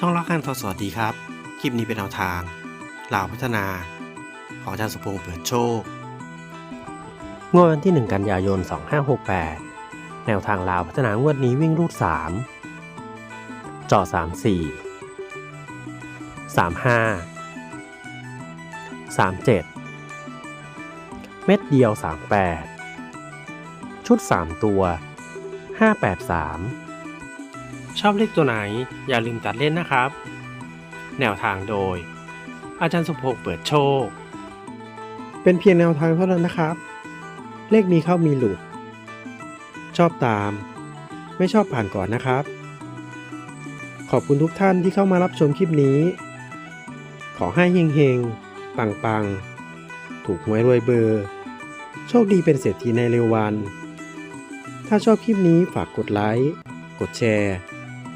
ช่องรักกันทอสวัสดีครับ คลิปนี้เป็นแนวทางลาวพัฒนา ของอาจารย์สมพงษ์เปิดโชคงวดวันที่ 1 กันยายน 2568 แนวทางลาวพัฒนางวดนี้วิ่งรูด 3จอ34 35 37 เม็ดเดียว 38 ชุด 3 ตัว 583 ชอบเลขตัวไหนอย่าลืมตัดเล่นนะครับ แนวทางโดย อาจารย์สมพงษ์เปิดโชค เป็นเพียงแนวทางเท่านั้นนะครับ เลขมีเข้ามีหลุด ชอบตาม ไม่ชอบผ่านก่อนนะครับ ขอบคุณทุกท่านที่เข้ามารับชมคลิปนี้ ขอให้เฮงๆปังๆถูกหวยรวยเบอร์ โชคดีเป็นเศรษฐีในเร็ววัน ถ้าชอบคลิปนี้ฝากกดไลค์ กดแชร์